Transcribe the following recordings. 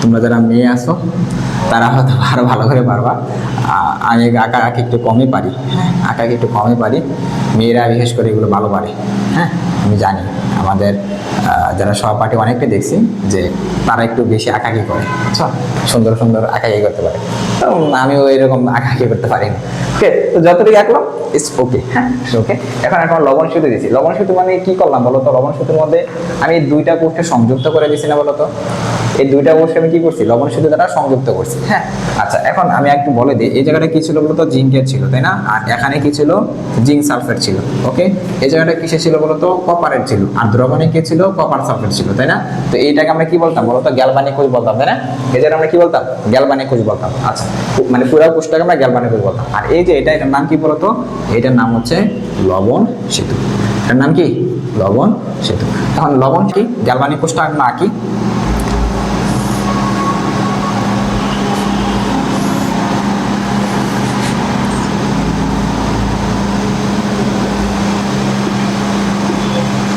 তোমরা যারা মেয়ে আসো তারা হয়তো আরও ভালো করে পারবা। আমি আঁকা আঁকি একটু কমই পারি। হ্যাঁ আঁকা একটু কমই পারি। মেয়েরা বিশেষ করে এগুলো ভালো পারে। হ্যাঁ আমি জানি। আমাদের যারা সহপাঠী অনেকটা দেখছি যে তারা একটু বেশি আঁকাকি করে। বুঝছ সুন্দর সুন্দর আঁকাকি করতে পারে। আমিও এরকম আঁকাকি করতে পারি। না তো যতটুকু আঁকলাম ইটস ওকে হ্যাঁ ওকে এখন এখন লবণ সুতো দিছি। লবণ সুতো মানে কি করলাম বলো তো? লবণ সুতোর মধ্যে আমি দুইটা কোষকে সংযুক্ত করে দিছি না বলো তো? এই দুইটা কোষকে আমি কি করছি? লবণ সুতো দ্বারা সংযুক্ত করছি। হ্যাঁ। আচ্ছা এখন আমি একটু বলে দিই। এই জায়গাটা কি ছিল বলতো জিঙ্কের ছিল তাই না? আর এখানে কি ছিল? জিঙ্ক সালফেট ছিল। ওকে? এই জায়গাটা কিসে ছিল বলতো কপারের ছিল। আর দ্রবণে কি ছিল? কপার সালফেট ছিল তাই না? তো এইটাকে আমরা কি বলতাম বলতো গ্যালবানিক কোষ বলতাম তাই না? এই জায়গাটা আমরা কি বলতাম? গ্যালবানিক কোষ বলতাম। আচ্ছা মানে পুরো কোষটাকে আমরা গ্যালবানিক কোষ বলতাম। আর এই যে এটা এটার নাম কি বলতো এটার নাম হচ্ছে লবণ সেতু। এটার নাম কি? লবণ সেতু। এখন লবণ কি? গ্যালবানিক কোষটা না কি?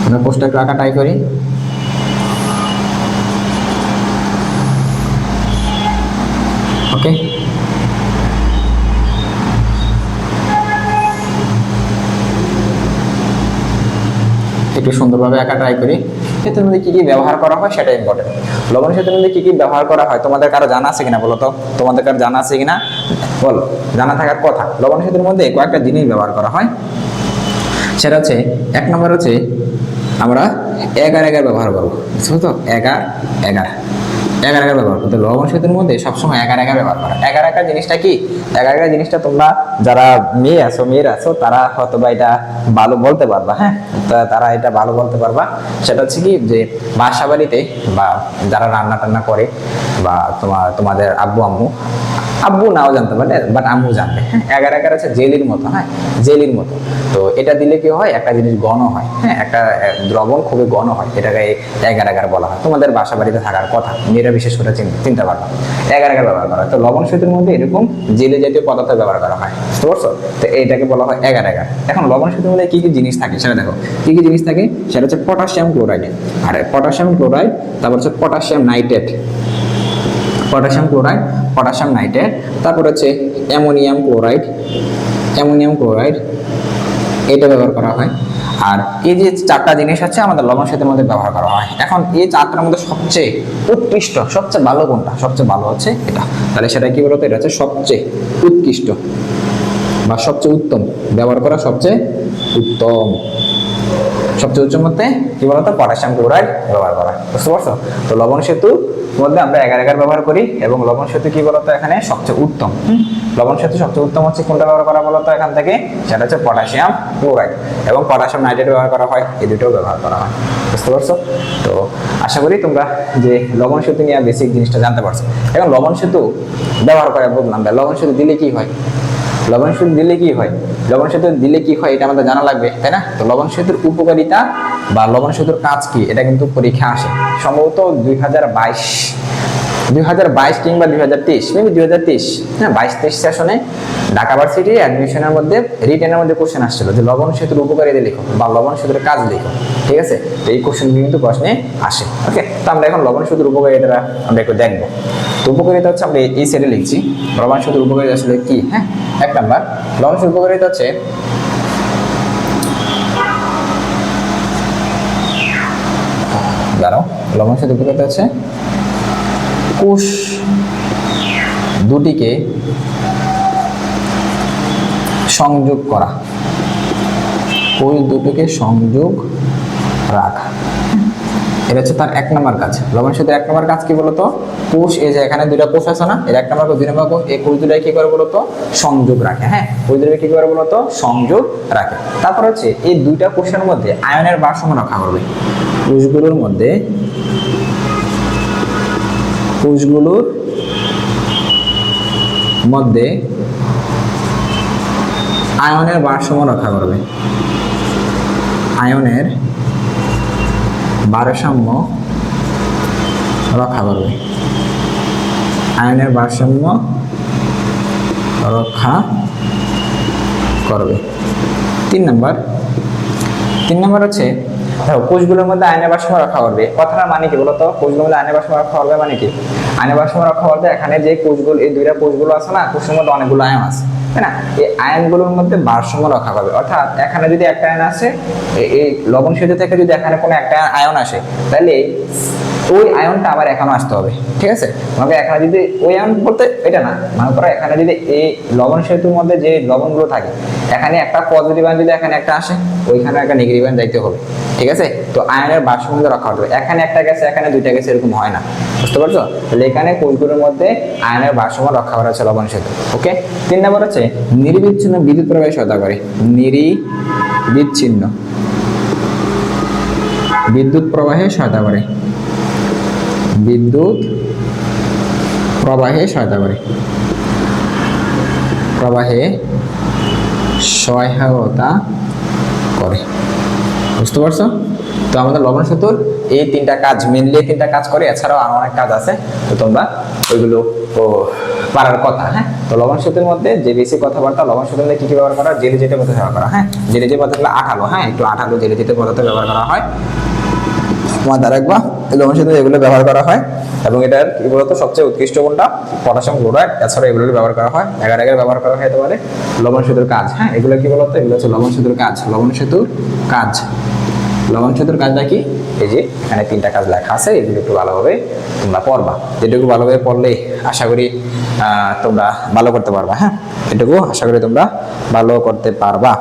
আমরা একটু আঁকা ট্রাই করি। ওকে একটু সুন্দরভাবে আঁকা ট্রাই করি। সেতুর মধ্যে কী কী ব্যবহার করা হয় সেটা ইম্পর্টেন্ট লবণ সেতুর মধ্যে কী কী ব্যবহার করা হয় তোমাদের কারও জানা আছে কিনা বলো তো? তোমাদের কারও জানা আছে কিনা? বলো, জানা থাকার কথা। লবণ সেতুর মধ্যে কয়েকটা জিনিস ব্যবহার করা হয়। সেটা হচ্ছে, এক নম্বর হচ্ছে আমরা এগার এগার ব্যবহার করব। বুঝছ তো এগার এগার। এগার এগার ব্যবহার করতে লবণ সেতুর মধ্যে সবসময় এগার এগার ব্যবহার করা। এগার এগার জিনিসটা কি? এগার এগার জিনিসটা তোমরা যারা মেয়ে আছো, মেয়েরা আছো, তারা হয়তো বা এটা ভালো বলতে পারবা হ্যাঁ? তারা এটা ভালো বলতে পারবা। সেটা হচ্ছে কি যে বাসা বাড়িতে বা যারা রান্না টান্না করে বা তোমার, তোমাদের আব্বু, আম্মু, আব্বু নাও জানতে পারে বাট আম্মু জানবে হ্যাঁ? এগার এগার আছে জেলির মতো হ্যাঁ? জেলির মতো। তো এটা দিলে কি হয়? একটা জিনিস ঘন হয় হ্যাঁ? একটা দ্রবণ খুবই ঘন হয়, এটাকে এগার এগার বলা হয়। তোমাদের বাসা বাড়িতে থাকার কথা, মেয়েরা বিশেষ করে চিন্তা পারবা এগার এগার ব্যবহার করা। তো লবণ সেতুর মধ্যে এরকম জেলে জাতীয় পদার্থ ব্যবহার করা হয়। বুঝতে পারছ? তো এইটাকে বলা হয় এগার এগার এখন লবণ সেতুর মধ্যে কি কি জিনিস থাকে সেটা দেখো। কি কি জিনিস থাকে? সেটা হচ্ছে পটাশিয়াম ক্লোরাইড। আর পটাশিয়াম ক্লোরাইড, তারপর হচ্ছে potassium nitrate. Potassium chloride, potassium nitrate, তারপর হচ্ছে অ্যামোনিয়াম ক্লোরাইড। অ্যামোনিয়াম ক্লোরাইড, এটা ব্যবহার করা হয়। আর এই যে চারটা জিনিস আছে আমাদের লবণ সেতুর মধ্যে ব্যবহার করা হয়। এখন এই চারটার মধ্যে সবচেয়ে উৎকৃষ্ট, সবচেয়ে ভালো কোনটা? সবচেয়ে ভালো হচ্ছে এটা। তাহলে সেটা কি বলতো? এটা হচ্ছে সবচেয়ে উৎকৃষ্ট বা সবচেয়ে উত্তম। ব্যবহার করা সবচেয়ে উত্তম। সবচেয়ে উচ্চ মধ্যে কি বলতো পটাশিয়াম ক্লোরাইড ব্যবহার করা। বুঝতে পারছ? তো লবণ সেতু মধ্যে আমরা এগার এগার ব্যবহার করি এবং লবণ সেতু কি বলতো এখানে? সবচেয়ে উত্তম। লবণ সেতু সবচেয়ে উত্তম হচ্ছে কোনটা ব্যবহার করা বলতো এখান থেকে? সেটা হচ্ছে পটাশিয়াম ক্লোরাইড এবং পটাশিয়াম নাইট্রেট ব্যবহার করা হয়। এই দুটোও ব্যবহার করা হয়। বুঝতে পারছ? তো আশা করি তোমরা যে লবণ সেতু নিয়ে বেসিক জিনিসটা জানতে পারছ। এখন লবণ সেতু ব্যবহার করে বললাম লবণ সেতু দিলে কি হয়? লবণ সেতু দিলে কি হয়? লবণ সেতু দিলে কি হয়? এটা আমাদের জানা লাগবে, তাই না? তো লবণ সেতুর উপকারিতা বা লবণ সেতুর কাজ কি? এটা কিন্তু পরীক্ষা আসে। সম্ভবত দুই হাজার বাইশ দুই হাজার বাইশ কিংবা দুই হাজার তেইশ মেবি দুই হাজার তেইশ হ্যাঁ বাইশ তেইশ সেশনে ঢাকা ভার্সিটি অ্যাডমিশনের মধ্যে রিটেনের মধ্যে কোশ্চেন আসছিল যে লবণ সেতুর উপকারিতা লিখো বা লবণ সেতুর কাজ লিখো, ঠিক আছে? তো এই কোশ্চেন কিন্তু প্রশ্নে আসে ওকে তো আমরা এখন লবণ সেতুর উপকারিতা আমরা একটু দেখব। তো উপকারিতা হচ্ছে আমরা এই সাইডে লিখছি, লবণ সেতুর উপকারিতা আসলে কি হ্যাঁ? এক নাম্বার, লবণ সেতুর উপকারিতা হচ্ছে দাঁড়াও, লবণ সেতুর উপকারিতা হচ্ছে কোষ দুটিকে সংযোগ করা। কোষ দুটোকে সংযোগ রাখা। এটা হচ্ছে তার এক নম্বর কাজ। লবণ সেতুর এক নম্বর কাজ কি বলতো? কোষ, এই যে এখানে দুইটা কোষ আছে না, এর এক নম্বর কোষ, দুই নম্বর কোষ, এই কোষ দুটাই কি করে বলতো? সংযোগ রাখে হ্যাঁ? কোষ দুটাকে কি করে বলতো? সংযোগ রাখে। তারপর হচ্ছে এই দুইটা কোষের মধ্যে আয়নের ভারসাম্য রক্ষা করবে। কোষগুলোর মধ্যে কোষগুলোর মধ্যে আয়নের ভারসাম্য রক্ষা করবে। আয়নের ভারসাম্য রক্ষা করবে। আয়নের ভারসাম্য রক্ষা করবে। তিন নম্বর তিন নম্বর হচ্ছে দেখো কোষগুলোর মধ্যে আয়নের ভারসাম্য রক্ষা করবে। কথাটা মানে কি বলতো? কোষগুলোর মধ্যে আয়নের ভারসাম্য রক্ষা করবে মানে কি? আইনে ভারসাম্য রক্ষা করতে এখানে যে কোষগুলো, এই দুইটা কোষগুলো আছে না, কোষের মধ্যে অনেকগুলো আয়ন আছে, তাই না? এই আয়নগুলোর মধ্যে ভারসাম্য রক্ষা করবে। অর্থাৎ এখানে যদি একটা আয়ন আসে, এই লবণ সেতু থেকে যদি এখানে কোনো একটা আয়ন আসে, তাহলে ওই আয়নটা আবার এখানে আসতে হবে, ঠিক আছে? আমাকে এখানে যদি ওই আয়ন বলতে এটা না। মনে করো এখানে যদি এই লবণ সেতুর মধ্যে যে লবণগুলো থাকে, এখানে একটা পজিটিভ আয়ন যদি এখানে একটা আসে ওইখানে একটা নেগেটিভ আয়ন যাইতে হবে, ঠিক আছে? তো আয়নের ভারসাম্য রক্ষা করতে হবে। এখানে একটা গেছে, এখানে দুইটা গেছে, এরকম হয় না, বুঝতে পারছ? তাহলে এখানে কোষগুলোর মধ্যে আয়নের ভারসাম্য রক্ষা করা হচ্ছে লবণ সেতু, ওকে? তিন নম্বর হচ্ছে নির্বিচ্ছিন্ন বিদ্যুৎ প্রবাহে সহায়তা করে। নিরিবিচ্ছিন্ন বিদ্যুৎ প্রবাহে সহায়তা করে। বিদ্যুৎ প্রবাহে সহায়তা করে। প্রবাহে সহায়তা করে। বুঝতে পারছ? তো আমাদের লবণ সেতুর এই তিনটা কাজ মেনলি তিনটা কাজ করে, এছাড়াও আরও অনেক কাজ আছে। তো তোমরা ওইগুলো পারার কথা হ্যাঁ? তো লবণ সেতুর মধ্যে যে বেশি কথাবার্তা, লবণ সেতুর মধ্যে কি কি ব্যবহার করা জেলে যেতে পদার্থ ব্যবহার করা হ্যাঁ? জেলে যে পদার্থগুলো আঠালো হ্যাঁ? একটু আঠালো জেলে যেতে পদার্থ ব্যবহার করা হয়। তোমার দ্বারা একবার লবণ সেতু এগুলো ব্যবহার করা হয় এবং এটার কি বলতো সবচেয়ে উৎকৃষ্ট কোনটা? পটাশিয়াম ক্লোরাইড, এছাড়া এগুলো ব্যবহার করা হয়। এগার এগার ব্যবহার করা হয় একেবারে লবণ সেতুর কাজ হ্যাঁ? এগুলো কি বলতো? এগুলো হচ্ছে লবণ সেতুর কাজ, লবণ সেতুর কাজ। লবণ সেতুর কাজটা কি? এই যে এখানে তিনটা কাজ লেখা আছে, এগুলো একটু ভালোভাবে তোমরা পড়বা। যেটুকু ভালোভাবে পড়লে আশা করি তোমরা ভালো করতে পারবা হ্যাঁ? এটুকু আশা করি তোমরা ভালো করতে পারবা।